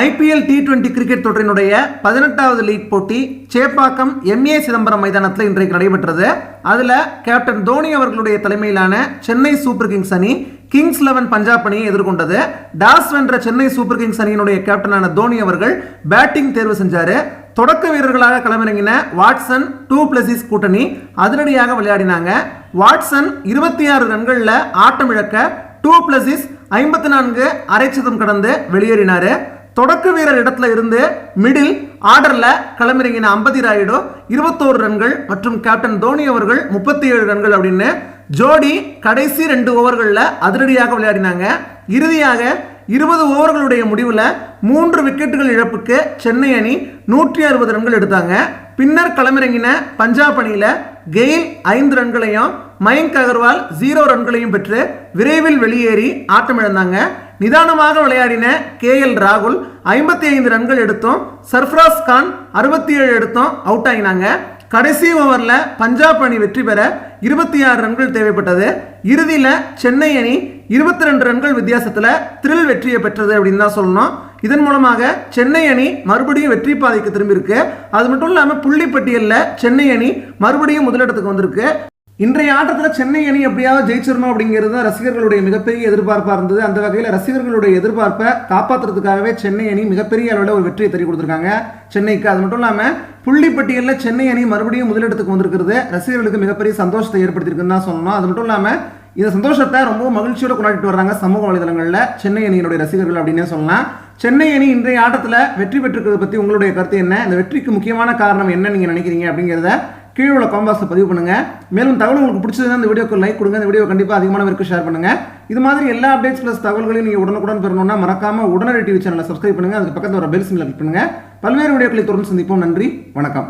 IPL T twenty cricket தொடரினுடைய பதினெட்டாவது league போட்டி சேப்பாக்கம் எம்ஏ சிதம்பரம் மைதானத்தில் இன்றைக்கு நடைபெற்றது. அதில் கேப்டன் தோனி அவர்களுடைய தலைமையிலான சென்னை சூப்பர் கிங்ஸ் அணி கிங்ஸ் லெவன் பஞ்சாப் அணியை எதிர்கொண்டது. டாஸ் வென்ற சென்னை சூப்பர் கிங்ஸ் அணியினுடைய கேப்டனான தோனி அவர்கள் பேட்டிங் தேர்வு செஞ்சார். தொடக்க வீரர்களாக களமிறங்கின வாட்சன் டூ பிளஸிஸ் கூட்டணி அதிரடியாக விளையாடினாங்க. வாட்சன் இருபத்தி ஆறு ரன்களில் ஆட்டம் இழக்க டூ பிளஸிஸ் ஐம்பத்தி நான்கு அரைச்சதம் கடந்து வெளியேறினார். தொடக்க வீரர் இடத்துல இருந்து மிடில் ஆர்டரில் களமிறங்கின அம்பதி ராயுடு இருபத்தோரு ரன்கள் மற்றும் கேப்டன் தோனி அவர்கள் முப்பத்தி ஏழு ரன்கள் அப்படின்னு ஜோடி கடைசி ரெண்டு ஓவர்களில் அதிரடியாக விளையாடினாங்க. இறுதியாக இருபது ஓவர்களுடைய முடிவில் மூன்று விக்கெட்டுகள் இழப்புக்கு சென்னை அணி நூற்றி அறுபது ரன்கள் எடுத்தாங்க. பின்னர் களமிறங்கின பஞ்சாப் அணியில் கெயில் ஐந்து ரன்களையும் மயங்க் அகர்வால் ஜீரோ ரன்களையும் பெற்று விரைவில் வெளியேறி ஆட்டமிழந்தாங்க. நிதானமாக விளையாடின கே எல் ராகுல் ஐம்பத்தி ஐந்து ரன்கள் எடுத்தும். சர்ஃப்ராஸ் கான் அறுபத்தி ஏழு எடுத்தும். அவுட் ஆகினாங்க. கடைசி ஓவரில் பஞ்சாப் அணி வெற்றி பெற இருபத்தி ஆறு ரன்கள் தேவைப்பட்டது. இறுதியில் சென்னை அணி இருபத்தி ரெண்டு ரன்கள் வித்தியாசத்தில் த்ரில் வெற்றியை பெற்றது அப்படின்னு தான் சொல்லணும். இதன் மூலமாக சென்னை அணி மறுபடியும் வெற்றி பாதைக்கு திரும்பியிருக்கு. அது மட்டும் இல்லாமல் புள்ளி பட்டியலில் சென்னை அணி மறுபடியும் முதலிடத்துக்கு வந்திருக்கு. இன்றைய ஆட்டத்தில் சென்னை அணி எப்படியாவது ஜெயிச்சிடணும் அப்படிங்கிறது தான் ரசிகர்களுடைய மிகப்பெரிய எதிர்பார்ப்பாக இருந்தது. அந்த வகையில் ரசிகர்களுடைய எதிர்பார்ப்பை காப்பாற்றுறதுக்காகவே சென்னை அணி மிகப்பெரிய அளவில் ஒரு வெற்றியை தட்டி கொடுத்துருக்காங்க. சென்னைக்கு அது மட்டும் இல்லாமல் புள்ளிப்பட்டியலில் சென்னை அணி மறுபடியும் முதலிடத்துக்கு வந்திருக்கிறது. ரசிகர்களுக்கு மிகப்பெரிய சந்தோஷத்தை ஏற்படுத்தியிருக்குன்னு தான் சொல்லணும். அது மட்டும் இல்லாமல் இந்த சந்தோஷத்தை ரொம்ப மகிழ்ச்சியோட கொண்டாடிட்டு வர்றாங்க சமூக வலைதளங்களில் சென்னை அணியினுடைய ரசிகர்கள் அப்படின்னே சொல்லலாம். சென்னை அணி இன்றைய ஆட்டத்தில் வெற்றி பெற்றிருக்கிறது பற்றி உங்களுடைய கருத்து என்ன? இந்த வெற்றிக்கு முக்கியமான காரணம் என்ன நீங்கள் நினைக்கிறீங்க அப்படிங்கிறத கீழே உள்ள காம்பாஸை பதிவு பண்ணுங்கள் மேலும் தகவல் உங்களுக்கு பிடிச்சதுன்னா இந்த வீடியோக்கு லைக் கொடுங்க. இந்த வீடியோ கண்டிப்பாக அதிகமானவருக்கு ஷேர் பண்ணுங்க. இது மாதிரி எல்லா அப்டேட்ஸ் ப்ளஸ் தகவல்களையும் நீங்கள் உடனுக்குடன் பெறணும்னா மறக்காமல் உடனடி டிவி சேனலை சப்ஸ்கிரைப் பண்ணுங்க. அதுக்கு பக்கத்தில் ஒரு பெல் சிம்மில் கிளிக் பண்ணுங்கள் பல்வேறு வீடியோக்களை தொடர்ந்து சந்திப்போம். நன்றி. வணக்கம்.